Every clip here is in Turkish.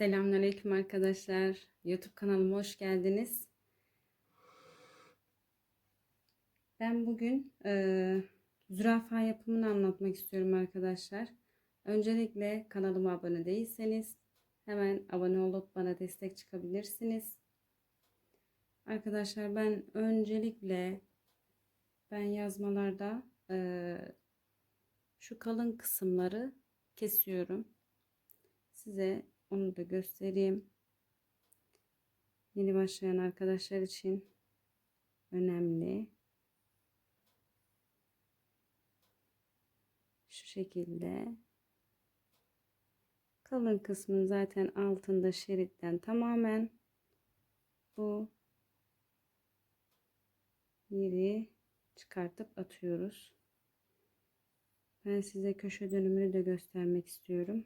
Selamünaleyküm arkadaşlar. YouTube kanalıma hoş geldiniz. Ben bugün e, zürafa yapımını anlatmak istiyorum arkadaşlar. Öncelikle kanalıma abone değilseniz hemen abone olup bana destek çıkabilirsiniz. Arkadaşlar ben öncelikle ben yazmalarda e, şu kalın kısımları kesiyorum. Size onu da göstereyim. Yeni başlayan arkadaşlar için önemli. Şu şekilde. Kalın kısmın zaten altında şeritten tamamen bu yeri çıkartıp atıyoruz. Ben size köşe dönümünü de göstermek istiyorum.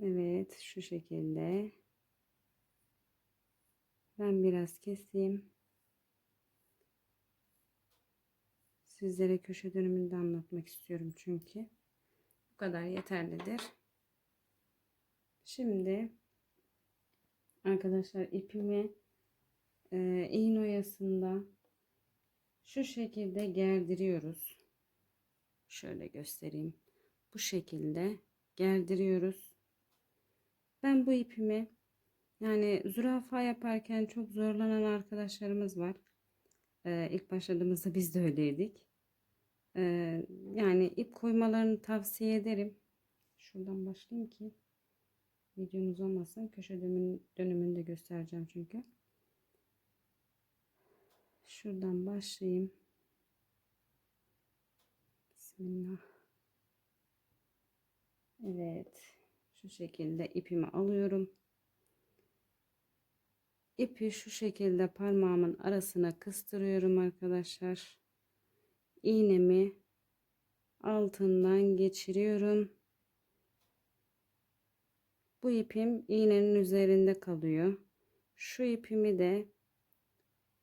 Evet şu şekilde. Ben biraz keseyim. Sizlere köşe dönümünü de anlatmak istiyorum çünkü. Bu kadar yeterlidir. Şimdi arkadaşlar ipimi e, iğne oyasında şu şekilde gerdiriyoruz. Şöyle göstereyim. Bu şekilde gerdiriyoruz. Ben bu ipimi yani zürafa yaparken çok zorlanan arkadaşlarımız var. Ee, ilk başladığımızda biz de öyleydik. Ee, yani ip koymalarını tavsiye ederim. Şuradan başlayayım ki videomuz olmasın. Köşe dönümün, dönümünü de göstereceğim çünkü. Şuradan başlayayım. Bismillah. Evet şu şekilde ipimi alıyorum. İpi şu şekilde parmağımın arasına kıstırıyorum arkadaşlar. İğnemi altından geçiriyorum. Bu ipim iğnenin üzerinde kalıyor. Şu ipimi de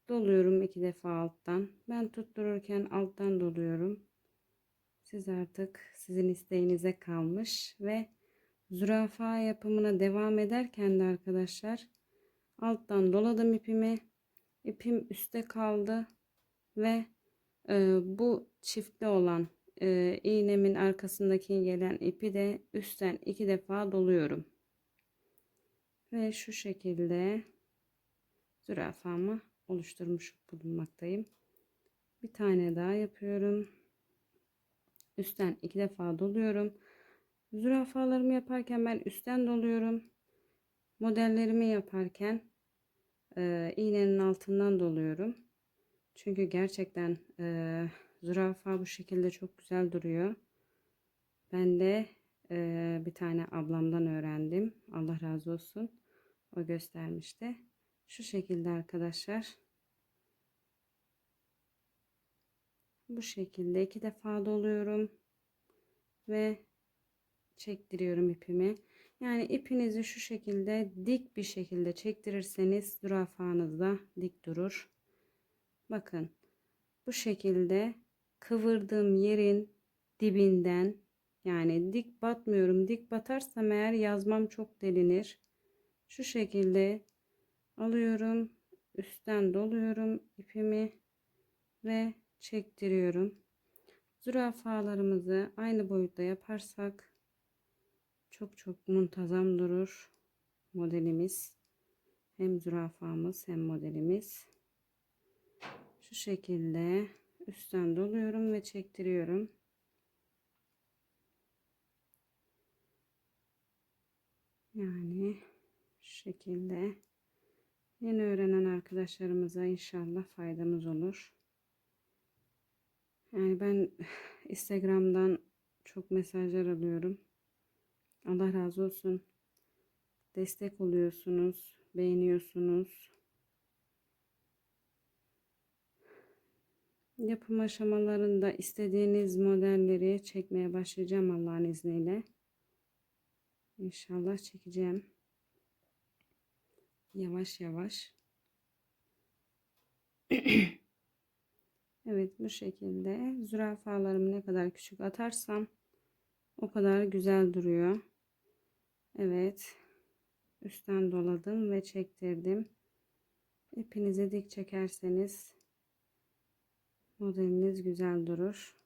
doluyorum iki defa alttan. Ben tuttururken alttan doluyorum. Siz artık sizin isteğinize kalmış ve zürafa yapımına devam ederken de arkadaşlar alttan doladım ipimi. İpim üstte kaldı ve e, bu çiftli olan e, iğnemin arkasındaki gelen ipi de üstten iki defa doluyorum. Ve şu şekilde zürafamı oluşturmuş bulunmaktayım. Bir tane daha yapıyorum. Üstten iki defa doluyorum Zürafalarımı yaparken ben üstten doluyorum. Modellerimi yaparken e, iğnenin altından doluyorum. Çünkü gerçekten e, zürafa bu şekilde çok güzel duruyor. Ben de e, bir tane ablamdan öğrendim. Allah razı olsun. O göstermişti. Şu şekilde arkadaşlar. Bu şekilde iki defa doluyorum. Ve çektiriyorum ipimi. Yani ipinizi şu şekilde dik bir şekilde çektirirseniz zürafanız da dik durur. Bakın bu şekilde kıvırdığım yerin dibinden yani dik batmıyorum. Dik batarsam eğer yazmam çok delinir. Şu şekilde alıyorum. Üstten doluyorum ipimi ve çektiriyorum. Zürafalarımızı aynı boyutta yaparsak çok çok muntazam durur modelimiz. Hem zürafamız hem modelimiz. Şu şekilde üstten doluyorum ve çektiriyorum. Yani şu şekilde yeni öğrenen arkadaşlarımıza inşallah faydamız olur. Yani ben Instagram'dan çok mesajlar alıyorum. Allah razı olsun. Destek oluyorsunuz, beğeniyorsunuz. Yapım aşamalarında istediğiniz modelleri çekmeye başlayacağım Allah'ın izniyle. İnşallah çekeceğim. Yavaş yavaş. Evet bu şekilde zürafalarımı ne kadar küçük atarsam o kadar güzel duruyor. Evet. Üstten doladım ve çektirdim. İpinizi dik çekerseniz modeliniz güzel durur.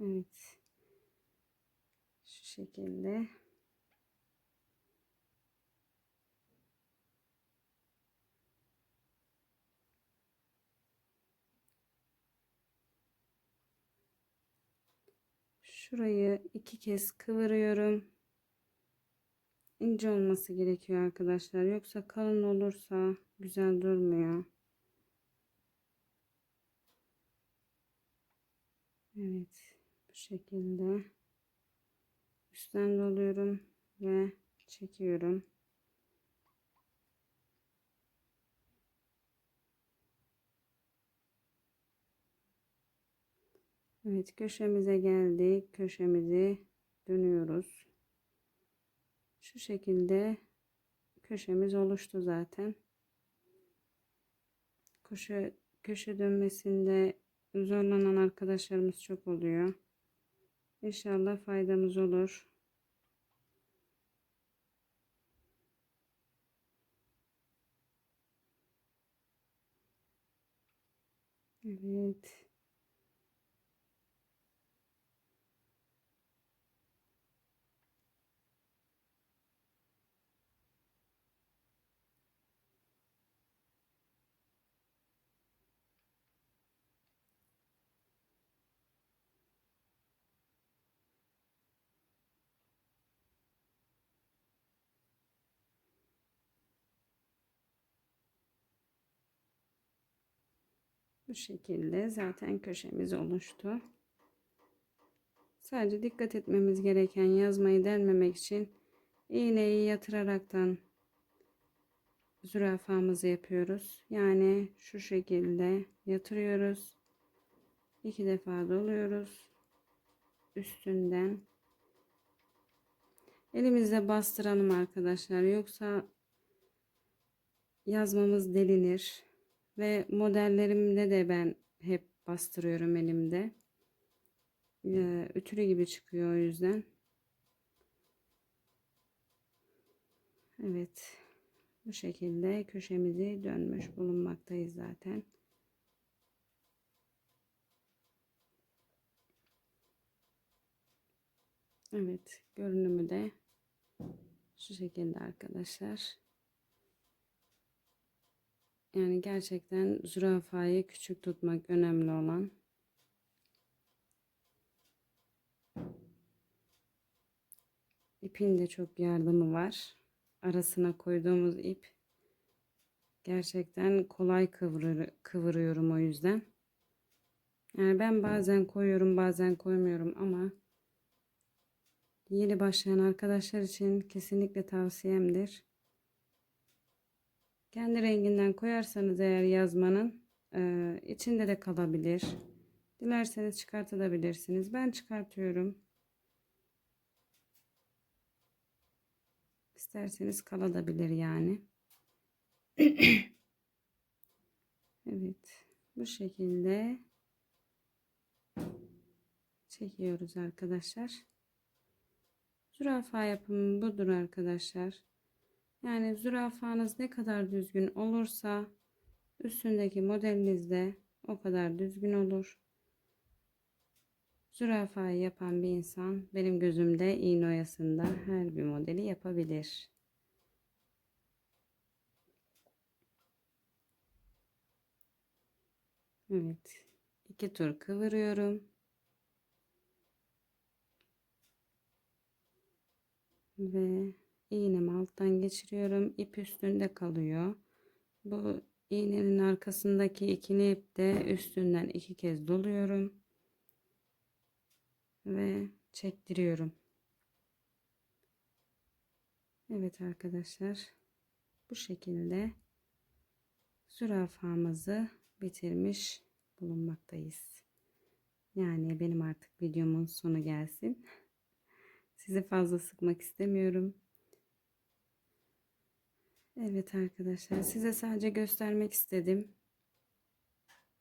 Evet. Şu şekilde. Şurayı iki kez kıvırıyorum. İnce olması gerekiyor arkadaşlar. Yoksa kalın olursa güzel durmuyor. Evet. Bu şekilde üstten doluyorum ve çekiyorum. Evet köşemize geldik. Köşemizi dönüyoruz. Şu şekilde köşemiz oluştu zaten. Köşe, köşe dönmesinde zorlanan arkadaşlarımız çok oluyor. İnşallah faydamız olur. Evet. Bu şekilde zaten köşemiz oluştu. Sadece dikkat etmemiz gereken yazmayı delmemek için iğneyi yatıraraktan zürafamızı yapıyoruz. Yani şu şekilde yatırıyoruz. iki defa doluyoruz. Üstünden elimizle bastıralım arkadaşlar. Yoksa yazmamız delinir. Ve modellerimde de ben hep bastırıyorum elimde. Ee, ütülü gibi çıkıyor o yüzden. Evet. Bu şekilde köşemizi dönmüş bulunmaktayız zaten. Evet. Görünümü de şu şekilde arkadaşlar. Yani gerçekten zürafayı küçük tutmak önemli olan. İpin de çok yardımı var. Arasına koyduğumuz ip gerçekten kolay kıvırır, kıvırıyorum o yüzden. Yani ben bazen koyuyorum bazen koymuyorum ama yeni başlayan arkadaşlar için kesinlikle tavsiyemdir. Kendi renginden koyarsanız eğer yazmanın e, içinde de kalabilir. Dilerseniz çıkartabilirsiniz. Ben çıkartıyorum. İsterseniz kalabilir yani. evet. Bu şekilde çekiyoruz arkadaşlar. Zürafa yapımı budur arkadaşlar. Yani zürafanız ne kadar düzgün olursa üstündeki modeliniz de o kadar düzgün olur. Zürafayı yapan bir insan benim gözümde iğne oyasında her bir modeli yapabilir. Evet. iki tur kıvırıyorum. Ve iğnemi alttan geçiriyorum. İp üstünde kalıyor. Bu iğnenin arkasındaki ikili ip de üstünden iki kez doluyorum. Ve çektiriyorum. Evet arkadaşlar. Bu şekilde zürafamızı bitirmiş bulunmaktayız. Yani benim artık videomun sonu gelsin. Sizi fazla sıkmak istemiyorum. Evet arkadaşlar size sadece göstermek istedim.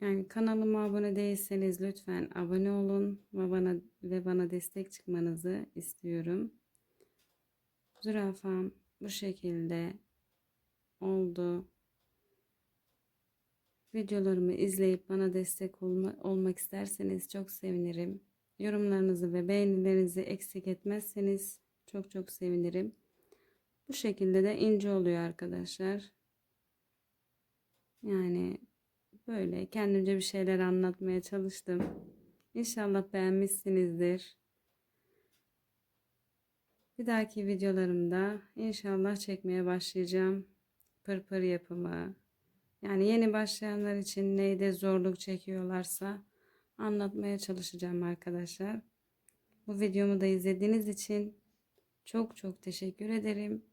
Yani kanalıma abone değilseniz lütfen abone olun ve bana ve bana destek çıkmanızı istiyorum. Zürafam bu şekilde oldu. Videolarımı izleyip bana destek olma, olmak isterseniz çok sevinirim. Yorumlarınızı ve beğenilerinizi eksik etmezseniz çok çok sevinirim. Bu şekilde de ince oluyor arkadaşlar. Yani böyle kendimce bir şeyler anlatmaya çalıştım. İnşallah beğenmişsinizdir. Bir dahaki videolarımda inşallah çekmeye başlayacağım. Pırpır yapımı. Yani yeni başlayanlar için neyde zorluk çekiyorlarsa anlatmaya çalışacağım arkadaşlar. Bu videomu da izlediğiniz için çok çok teşekkür ederim.